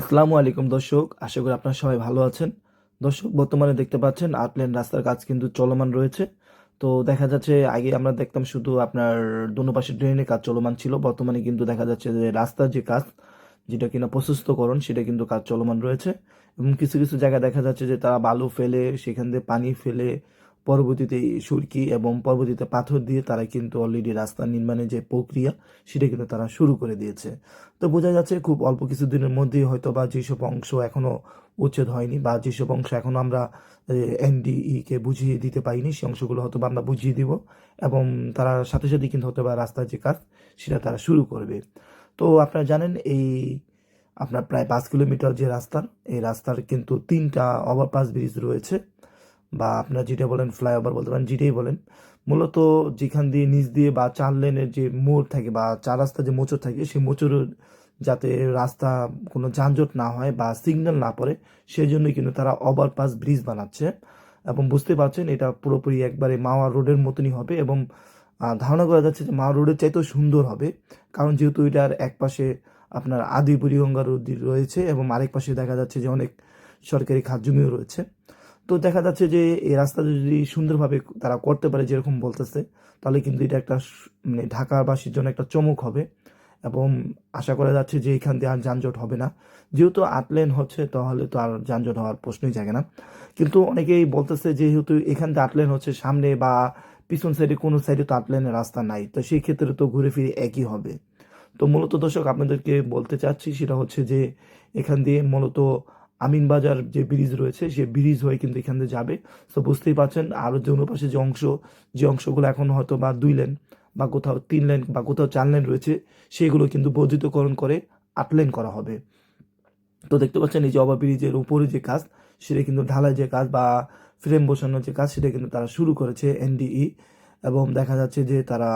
আসসালামু আলাইকুম দর্শক, আশা করি আপনারা সবাই ভালো আছেন। দর্শক, বর্তমানে দেখতে পাচ্ছেন আট লেন রাস্তার কাজ কিন্তু চলমান রয়েছে। তো দেখা যাচ্ছে, আগে আমরা দেখতাম শুধু আপনার দোনো পাশে ড্রেনের কাজ চলমান ছিল, বর্তমানে কিন্তু দেখা যাচ্ছে যে রাস্তার যে কাজ, যেটা কিনা প্রশস্তকরণ, সেটা কিন্তু কাজ চলমান রয়েছে। এবং কিছু কিছু জায়গায় দেখা যাচ্ছে যে তারা বালু ফেলে, সেখান দিয়ে পানি ফেলে পরবর্তীতে সুরকি এবং পরবর্তীতে পাথর দিয়ে তারা কিন্তু অলরেডি রাস্তা নির্মাণের যে প্রক্রিয়া, সেটা কিন্তু তারা শুরু করে দিয়েছে। তো বোঝা যাচ্ছে খুব অল্প কিছুদিনের মধ্যেই হয়তো বা যেসব অংশ এখনও উচ্ছেদ হয়নি বা যেসব অংশ এখনও আমরা এনডিই কে বুঝিয়ে দিতে পারিনি সেই অংশগুলো হয়তো বা আমরা বুঝিয়ে দিব এবং তারা সাথে সাথে কিন্তু হয়তো বা রাস্তার যে কাজ, সেটা তারা শুরু করবে। তো আপনারা জানেন এই আপনার প্রায় পাঁচ কিলোমিটার যে রাস্তার, এই রাস্তার কিন্তু তিনটা ওভারপাস ব্রিজ রয়েছে। বা আপনারা যেটা বলেন, ফ্লাইওভার বলতে পারেন, যেটাই বলেন, মূলত যেখান দিয়ে নিচ দিয়ে বা চার লেনের যে মোড় থাকে বা চার রাস্তা যে মোচর থাকে, সেই মোচরের যাতে রাস্তা কোনো যানজট না হয় বা সিগন্যাল না পড়ে সেই জন্যই কিন্তু তারা ওভারপাস ব্রিজ বানাচ্ছে। এবং বুঝতে পারছেন, এটা পুরোপুরি একবারে মাওয়া রোডের মতনই হবে এবং ধারণা করা যাচ্ছে যে মাওয়া রোডের চাইতেও সুন্দর হবে। কারণ যেহেতু এটার এক পাশে আপনার আদি বুড়িগঙ্গা নদী রয়েছে এবং আরেক পাশে দেখা যাচ্ছে যে অনেক সরকারি খাত জমিও রয়েছে। তো দেখা যাচ্ছে যে এই রাস্তাটা যদি সুন্দরভাবে তারা করতে পারে যেরকম বলতেছে, তাহলে কিন্তু এটা একটা মানে ঢাকাবাসীর জন্য একটা চমক হবে। এবং আশা করা যাচ্ছে যে এখান দিয়ে আর যানজট হবে না। যেহেতু আট লেন হচ্ছে, তাহলে তো আর যানজট হওয়ার প্রশ্নই জাগে না। কিন্তু অনেকেই বলতেছে যেহেতু এখান দিয়ে আট লেন হচ্ছে, সামনে বা পিছন সাইডে কোনো সাইডে তো আট লেনের রাস্তা নাই। তো সেই ক্ষেত্রে তো ঘুরে ফিরে একই হবে। তো মূলত দর্শক, আপনাদেরকে বলতে চাচ্ছি সেটা হচ্ছে যে এখান দিয়ে মূলত আমিনবাজার যে ব্রিজ রয়েছে, সে ব্রিজ হয়ে কিন্তু এখান দিয়ে যাবে। তো বুঝতেই পারছেন আরও যে অনুপাশে যে অংশ, যে অংশগুলো এখন হয়তো বা দুই লেন বা কোথাও তিন লেন বা কোথাও চার লেন রয়েছে, সেগুলো কিন্তু বর্ধিতকরণ করে আট লেন করা হবে। তো দেখতে পাচ্ছেন, এই যে ওভার ব্রিজের উপরে যে কাজ, সেটা কিন্তু ঢালাই যে কাজ বা ফ্রেম বসানোর যে কাজ, সেটা কিন্তু তারা শুরু করেছে এনডিই। এবং দেখা যাচ্ছে যে তারা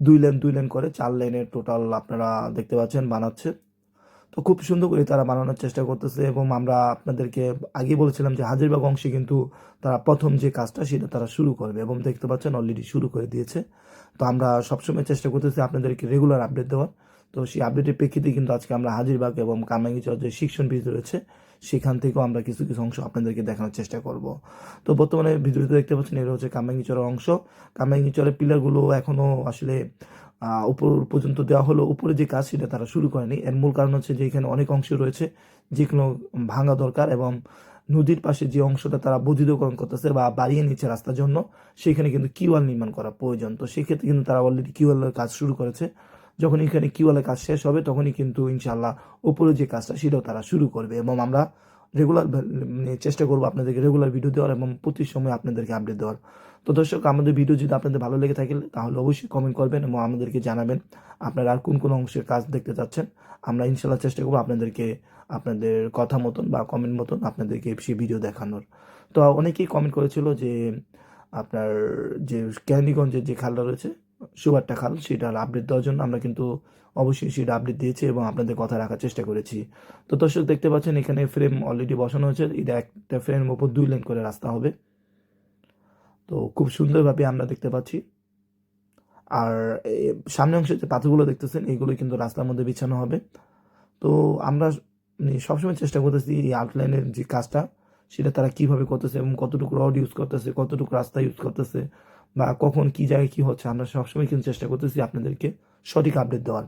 দুই লেন দুই লেন করে চার লেনের টোটাল আপনারা দেখতে পাচ্ছেন বানাচ্ছে। তো খুব সুন্দর করে তারা বানানোর চেষ্টা করতেছে এবং আমরা আপনাদেরকে আগে বলেছিলাম যে হাজিরবাগ অংশে কিন্তু তারা প্রথম যে কাজটা সেটা তারা শুরু করবে এবং দেখতে পাচ্ছেন অলরেডি শুরু করে দিয়েছে। তো আমরা সবসময় চেষ্টা করতেছি আপনাদেরকে রেগুলার আপডেট দেওয়ার। তো সেই আপডেটের প্রেক্ষিতে কিন্তু আজকে আমরা হাজিরবাগ এবং কামাঙ্গিচর যে শিক্ষণ ব্রিজ রয়েছে, সেখান থেকেও আমরা কিছু কিছু অংশ আপনাদেরকে দেখানোর চেষ্টা করব। তো বর্তমানে ভিডিওতে দেখতে পাচ্ছেন, এটা হচ্ছে কামাঙ্গিচরের অংশ। কামাঙ্গিচরের পিলারগুলো এখনও আসলে উপর পর্যন্ত দেওয়া হলো, উপরে যে কাজ সেটা তারা শুরু করেনি। এর মূল কারণ হচ্ছে যে এখানে অনেক অংশ রয়েছে যেগুলো ভাঙা দরকার এবং নদীর পাশে যে অংশটা তারা বর্ধিতকরণ করতেছে বা বাড়িয়ে নিচ্ছে রাস্তার জন্য, সেখানে কিন্তু কিওয়াল নির্মাণ করা প্রয়োজন। তো সেক্ষেত্রে কিন্তু তারা অলরেডি কিওয়ালের কাজ শুরু করেছে। যখন এখানে কিওয়ালের কাজ শেষ হবে, তখনই কিন্তু ইনশাল্লাহ উপরে যে কাজটা, সেটাও তারা শুরু করবে এবং আমরা রেগুলার চেষ্টা করব আপনাদেরকে রেগুলার ভিডিও দেওয়ার এবং প্রতি সময় আপনাদেরকে আপডেট দেওয়ার। তো দর্শক, আমাদের ভিডিও যদি আপনাদের ভালো লেগে থাকে, তাহলে অবশ্যই কমেন্ট করবেন এবং আমাদেরকে জানাবেন আপনারা আর কোন কোন অংশের কাজ দেখতে চাচ্ছেন। আমরা ইনশাল্লাহ চেষ্টা করব আপনাদেরকে আপনাদের কথা মতন বা কমেন্ট মতন আপনাদেরকে সেই ভিডিও দেখানোর। তো অনেকেই কমেন্ট করেছিল যে, আপনার যে ক্যান্ডিগঞ্জের যে খালটা রয়েছে সুবারটা খাল সেটার আপডেট দেওয়ার জন্য আমরা কিন্তু অবশ্যই সেটা আপডেট দিয়েছি এবং আপনাদের কথা রাখার চেষ্টা করেছি। তো দর্শক দেখতে পাচ্ছেন, এখানে ফ্রেম অলরেডি বসানো হয়েছে, এটা একটা ফ্রেমের উপর দুই লেন করে রাস্তা হবে। তো খুব সুন্দরভাবে আমরা দেখতে পাচ্ছি। আর সামনে অংশে যে পাথরগুলো দেখতেছেন, এগুলো কিন্তু রাস্তার মধ্যে বিছানো হবে। তো আমরা মানে সবসময় চেষ্টা করতেছি এই আউটলাইনের যে কাজটা, সেটা তারা কীভাবে করতেছে এবং কতটুকু রড ইউজ করতেছে, কতটুকু রাস্তা ইউজ করতেছে বা কখন কি জায়গায় কি হচ্ছে, আমরা সবসময় কিন্তু চেষ্টা করতেছি আপনাদেরকে সঠিক আপডেট দেওয়ার।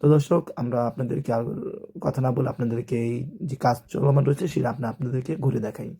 তো দর্শক, আমরা আপনাদেরকে আর কথা না বলে আপনাদেরকে এই যে কাজ চলমান রয়েছে, সেটা আপনি আপনাদেরকে ঘুরে দেখাই।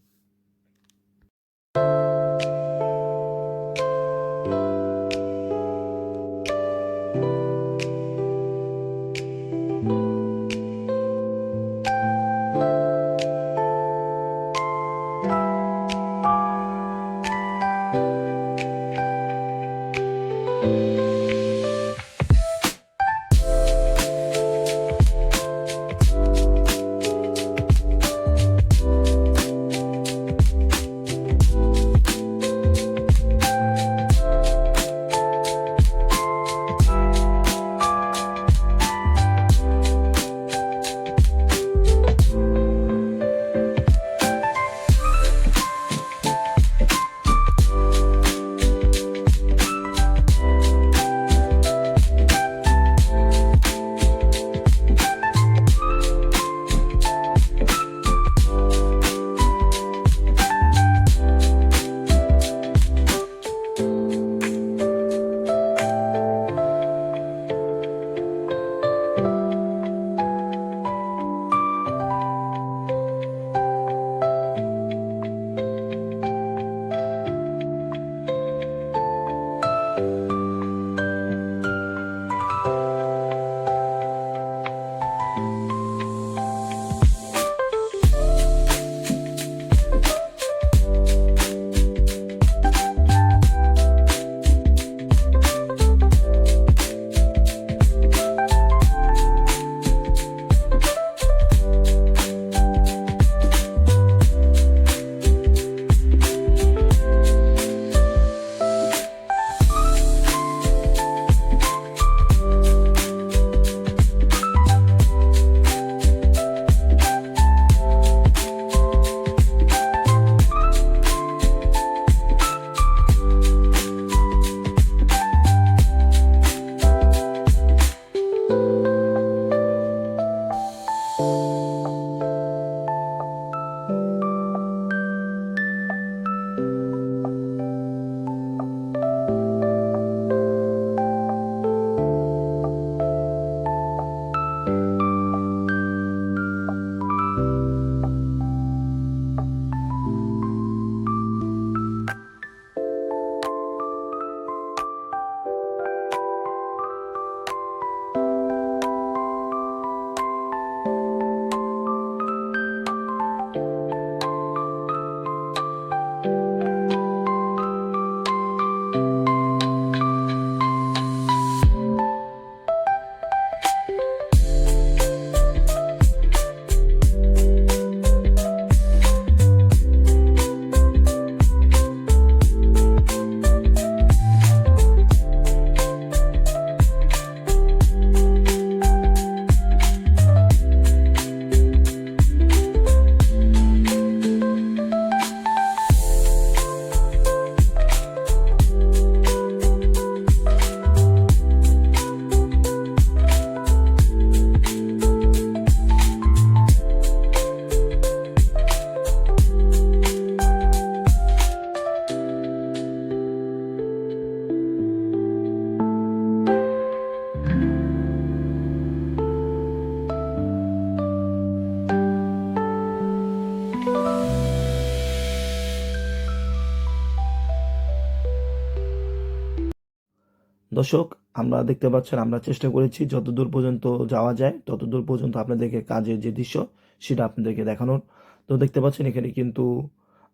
দর্শক, আমরা দেখতে পাচ্ছেন, আমরা চেষ্টা করেছি যতদূর পর্যন্ত যাওয়া যায়, ততদূর পর্যন্ত আপনাদেরকে কাজের যে দৃশ্য, সেটা আপনাদেরকে দেখানোর। তো দেখতে পাচ্ছেন, এখানে কিন্তু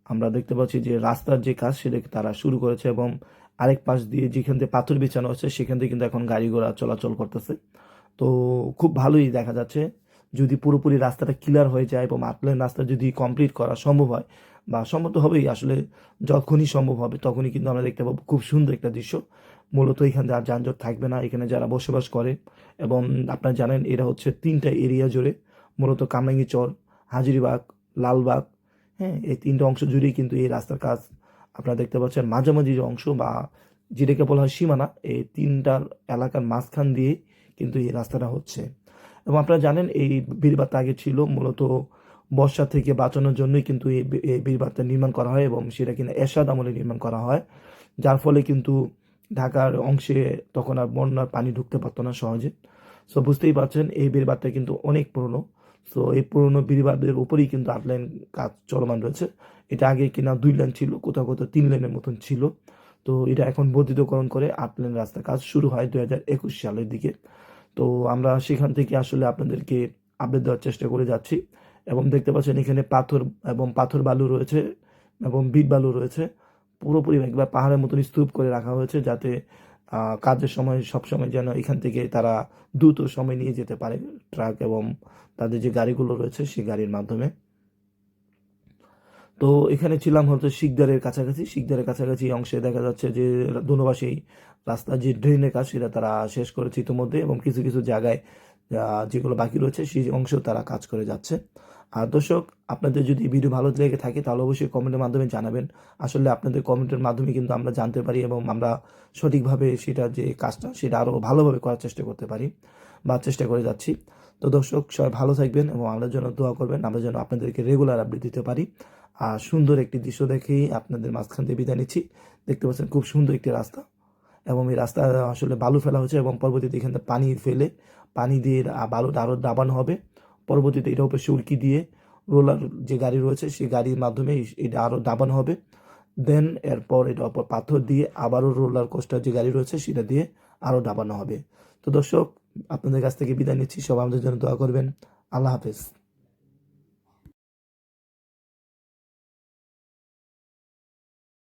আমরা দেখতে পাচ্ছি যে রাস্তার যে কাজ, সেটা তারা শুরু করেছে এবং আরেক পাশ দিয়ে যেখান থেকে পাথর বিছানো হচ্ছে, সেখান থেকে কিন্তু এখন গাড়ি ঘোড়া চলাচল করতেছে। তো খুব ভালোই দেখা যাচ্ছে, যদি পুরোপুরি রাস্তাটা ক্লিয়ার হয়ে যায় এবং আটলেন রাস্তা যদি কমপ্লিট করা সম্ভব হয়, বা সম্ভব তো হবেই, আসলে যখনই সম্ভব হবে, তখনই কিন্তু আমরা দেখতে পাবো খুব সুন্দর একটা দৃশ্য। মূলত এখানে আর যানজট থাকবে না, এখানে যারা বসবাস করে এবং আপনারা জানেন এরা হচ্ছে তিনটা এরিয়া জুড়ে, মূলত কামরাঙ্গি চর, হাজিরিবাগ, লালবাগ হ্যাঁ এই তিনটা অংশ জুড়েই কিন্তু এই রাস্তার কাজ আপনারা দেখতে পাচ্ছেন। মাঝামাঝি যে অংশ বা যেটাকে বলা হয় সীমানা, এই তিনটার এলাকার মাঝখান দিয়ে কিন্তু এই রাস্তাটা হচ্ছে। এবং আপনারা জানেন এই বীরবারটা আগে ছিল, মূলত বর্ষা থেকে বাঁচানোর জন্যই কিন্তু এই বি- এই বীরবারটা নির্মাণ করা হয় এবং সেটা কিনা এরশাদ আমলে নির্মাণ করা হয়, যার ফলে কিন্তু ঢাকার অংশে তখন আর বন্যার পানি ঢুকতে পারতো না সহজে। সো বুঝতেই পারছেন, এই বীরবারটা কিন্তু অনেক পুরনো। সো এই পুরনো বীরবাদের উপরেই কিন্তু আট লাইন কাজ চলমান রয়েছে। এটা আগে কিনা দুই লাইন ছিল, কোথাও কোথাও তিন লাইনের মতন ছিল। তো, এটা এখন বর্ধিতকরণ করে আট লেন রাস্তার কাজ শুরু হয় দুই হাজার একুশ সালের দিকে। তো, আমরা সেখান থেকে আসলে আপনাদেরকে আপডেট দেওয়ার চেষ্টা করে যাচ্ছি। এবং দেখতে পাচ্ছেন, এখানে পাথর এবং পাথর বালু রয়েছে এবং বিট বালু রয়েছে। পুরোপুরি একবার পাহাড়ের মতন স্তূপ করে রাখা হয়েছে যাতে কাজের সময় সব সময় যেন এখান থেকে তারা দ্রুত সময় নিয়ে যেতে পারে ট্রাক এবং তাদের যে গাড়িগুলো রয়েছে সেই গাড়ির মাধ্যমে। তো এখানে ছিলাম হয়তো শিকদারের কাছাকাছি। শিকদারের কাছাকাছি অংশে দেখা যাচ্ছে যে দোনোপাশেই রাস্তা যে ড্রেনের কাজ সেটা তারা শেষ করেছে ইতিমধ্যে এবং কিছু কিছু জায়গায় যেগুলো বাকি রয়েছে সেই অংশেও তারা কাজ করে যাচ্ছে। দর্শক, আপনাদের যদি ভিডিও ভালো লেগে থাকে, তাহলে অবশ্যই কমেন্টের মাধ্যমে জানাবেন। আসলে আপনাদের কমেন্টের মাধ্যমে কিন্তু আমরা জানতে পারি এবং আমরা সঠিকভাবে সেটা যে কাজটা, সেটা আরও ভালোভাবে করার চেষ্টা করতে পারি বা চেষ্টা করে যাচ্ছি। তো দর্শক, সবাই ভালো থাকবেন এবং আমাদের জন্য দোয়া করবেন, আমরা যেন আপনাদেরকে রেগুলার আপডেট দিতে পারি। আর সুন্দর একটি দৃশ্য দেখেই আপনাদের মাঝখান দিয়ে বিদায় নিচ্ছি। দেখতে পাচ্ছেন খুব সুন্দর একটি রাস্তা এবং এই রাস্তা আসলে বালু ফেলা হয়েছে এবং পরবর্তীতে এখান পানি ফেলে, পানি দিয়ে বালুটা আরও দাবানো হবে। পরবর্তীতে এটা উপরে সুরকি দিয়ে রোলার যে গাড়ি রয়েছে, সেই গাড়ির মাধ্যমে এটা আরও দাবানো হবে। দেন এরপর এটা ওপর পাথর দিয়ে আবারও রোলার কোস্টার যে গাড়ি রয়েছে, সেটা দিয়ে আরও দাবানো হবে। তো দর্শক, আপনাদের কাছ থেকে বিদায় নিচ্ছি। সবাই আমাদের জন্য দোয়া করবেন। আল্লাহ হাফেজ।